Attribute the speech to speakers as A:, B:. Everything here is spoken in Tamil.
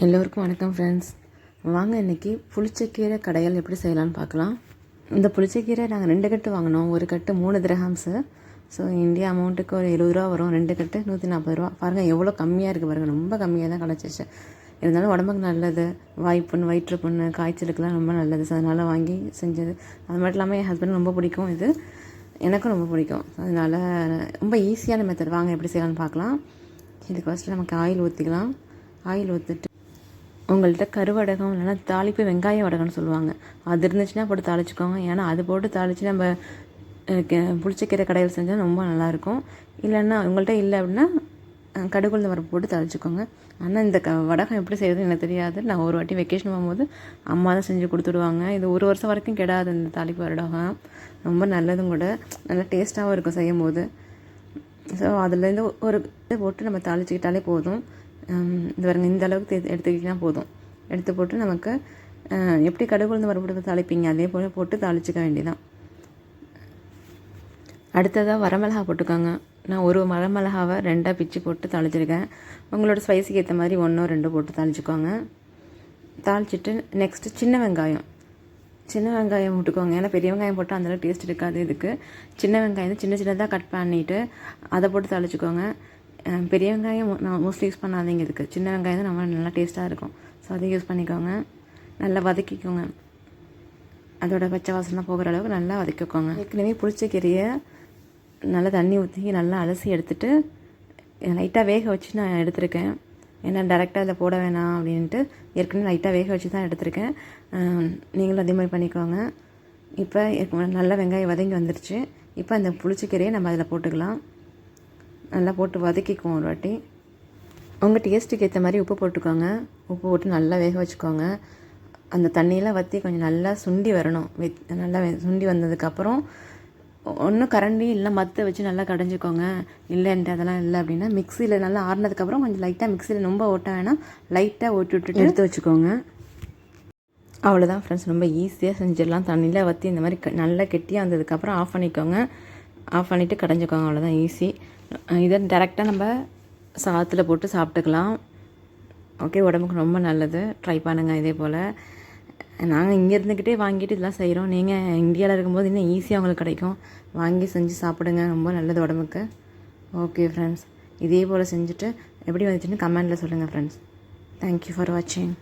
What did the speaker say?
A: எல்லோருக்கும் வணக்கம் ஃப்ரெண்ட்ஸ் வாங்க இன்னைக்கு புளிச்சக்கீரை கடையல் எப்படி செய்யலாம்னு பார்க்கலாம். இந்த புளிச்சக்கீரை நாங்கள் ரெண்டு கட்டு வாங்கினோம். ஒரு கட்டு மூணு திரஹாம்ஸு ஸோ இந்தியா அமௌண்ட்டுக்கு ஒரு எழுபது ரூபா வரும். ரெண்டு கட்டு நூற்றி நாற்பது ரூபா. பாருங்கள் எவ்வளோ கம்மியாக இருக்குது பாருங்கள் ரொம்ப கம்மியாக தான் கிடச்சிச்சு. இருந்தாலும் உடம்புக்கு நல்லது. வாய்ப்புண்ணு வயிற்று புண்ணு காய்ச்சலுக்குலாம் ரொம்ப நல்லது. ஸோ அதனால் வாங்கி செஞ்சது. அது மட்டும் இல்லாமல் என் ஹஸ்பண்ட் ரொம்ப பிடிக்கும் இது. எனக்கும் ரொம்ப பிடிக்கும். அதனால் ரொம்ப ஈஸியான மெத்தட் வாங்க எப்படி செய்யலாம்னு பார்க்கலாம். இதுக்கு ஃபஸ்ட்டு நமக்கு ஆயில் ஊற்றிக்கலாம் ஆயில் ஊற்றிட்டு உங்கள்கிட்ட கருவடகம் இல்லைன்னா தாளிப்பு வெங்காய வடகம்னு சொல்லுவாங்க. அது இருந்துச்சுன்னா போட்டு தாளிச்சுக்கோங்க. ஏன்னா அது போட்டு தாளித்து நம்ம புளிச்சக்கீரை கடையில் செஞ்சால் ரொம்ப நல்லாயிருக்கும். இல்லைன்னா உங்கள்கிட்ட இல்லை அப்படின்னா அஹ், பருப்பு போட்டு தாளிச்சுக்கோங்க. ஆனால் இந்த க வடகம் எப்படி செய்யறதுன்னு எனக்கு தெரியாது. நான் ஒரு வாட்டி வெக்கேஷன் போகும்போது அம்மா தான் செஞ்சு கொடுத்துடுவாங்க. இது ஒரு வருஷம் வரைக்கும் கெடாது இந்த தாளிப்பு வடகம். ரொம்ப நல்லதும் கூட. நல்லா டேஸ்ட்டாகவும் இருக்கும் செய்யும் போது ஸோ அதுலேருந்து ஒரு இது போட்டு நம்ம தாளிச்சுக்கிட்டாலே போதும். இது பாருங்க இந்த அளவுக்கு எடுத்துக்கிட்டிங்கன்னா போதும். எடுத்து போட்டு நமக்கு எப்படி கடுகு உளுந்து மறுபடியும் தாளிப்பீங்க அதே போல் போட்டு தாளிச்சிக்க வேண்டியதான் அடுத்ததாக வரமிளகா போட்டுக்கோங்க. நான் ஒரு வரமிளகாவை ரெண்டாக பிச்சு போட்டு தாளிச்சிருக்கேன். உங்களோட ஸ்பைஸுக்கு ஏற்ற மாதிரி ஒன்றோ ரெண்டோ போட்டு தாளிச்சிக்கோங்க. தாளிச்சிட்டு நெக்ஸ்ட்டு சின்ன வெங்காயம். சின்ன வெங்காயம் போட்டுக்கோங்க. ஏன்னா பெரிய வெங்காயம் போட்டால் அந்தளவு டேஸ்ட் இருக்காது இதுக்கு. சின்ன வெங்காயம் சின்ன சின்னதாக கட் பண்ணிவிட்டு அதை போட்டு தாளிச்சிக்கோங்க. பெரிய வெங்காயம் நான் மோஸ்ட்லி யூஸ் பண்ணாதீங்க இதுக்கு. சின்ன வெங்காயம் தான் நம்ம நல்லா டேஸ்ட்டாக இருக்கும். ஸோ அதை யூஸ் பண்ணிக்கோங்க. நல்லா வதக்கிக்கோங்க. அதோட பச்சை வாசனை போகிற அளவுக்கு நல்லா வதக்கிக்கோங்க. ஏற்கனவே புளிச்ச கீரையை நல்லா தண்ணி ஊற்றி நல்லா அலசி எடுத்துட்டு லைட்டாக வேக வச்சு நான் எடுத்திருக்கேன். ஏன்னா டேரெக்டாக இதில் போட வேணாம் அப்படின்ட்டு ஏற்கனவே லைட்டாக வேக வச்சு தான் எடுத்திருக்கேன். நீங்களும் அதே மாதிரி பண்ணிக்கோங்க. இப்போ நல்ல வெங்காயம் வதங்கி வந்துருச்சு. இப்போ அந்த புளிச்சக்கீரையை நம்ம அதில் போட்டுக்கலாம். நல்லா போட்டு வதக்கிக்குவோம் ஒரு வாட்டி. உங்கள் டேஸ்ட்டுக்கு ஏற்ற மாதிரி உப்பு போட்டுக்கோங்க. உப்பு போட்டு நல்லா வேக வச்சுக்கோங்க. அந்த தண்ணியெல்லாம் வற்றி கொஞ்சம் நல்லா சுண்டி வரணும். வெத் நல்லா சுண்டி வந்ததுக்கப்புறம் ஒன்றும் கரண்டி இல்லை மற்ற வச்சு நல்லா கடைஞ்சிக்கோங்க. இல்லைன்ட்டு அதெல்லாம் இல்லை அப்படின்னா மிக்சியில் நல்லா ஆறுனதுக்கப்புறம் கொஞ்சம் லைட்டாக மிக்சியில் ரொம்ப ஓட்ட வேணாம். லைட்டாக ஓட்டி விட்டுட்டு எடுத்து வச்சுக்கோங்க. அவ்வளோதான் ஃப்ரெண்ட்ஸ் ரொம்ப ஈஸியாக செஞ்சிடலாம். தண்ணியில் வற்றி இந்த மாதிரி நல்லா கெட்டியாக வந்ததுக்கப்புறம் ஆஃப் பண்ணிக்கோங்க. ஆஃப் பண்ணிவிட்டு கடைஞ்சிக்கோங்க. அவ்வளோதான் ஈஸி இதை டேரெக்டாக நம்ம சாதத்தில் போட்டு சாப்பிட்டுக்கலாம். ஓகே உடம்புக்கு ரொம்ப நல்லது. ட்ரை பண்ணுங்கள் இதே போல். நாங்கள் இங்கே இருந்துக்கிட்டே வாங்கிட்டு இதெல்லாம் செய்கிறோம் நீங்கள் இந்தியாவில் இருக்கும்போது இன்னும் ஈஸியாக உங்களுக்கு கிடைக்கும். வாங்கி செஞ்சு சாப்பிடுங்க. ரொம்ப நல்லது உடம்புக்கு. ஓகே ஃப்ரெண்ட்ஸ் இதே போல் செஞ்சுட்டு எப்படி வந்துச்சுன்னு கமெண்டில் சொல்லுங்கள் ஃப்ரெண்ட்ஸ் தேங்க்யூ ஃபார் வாட்சிங்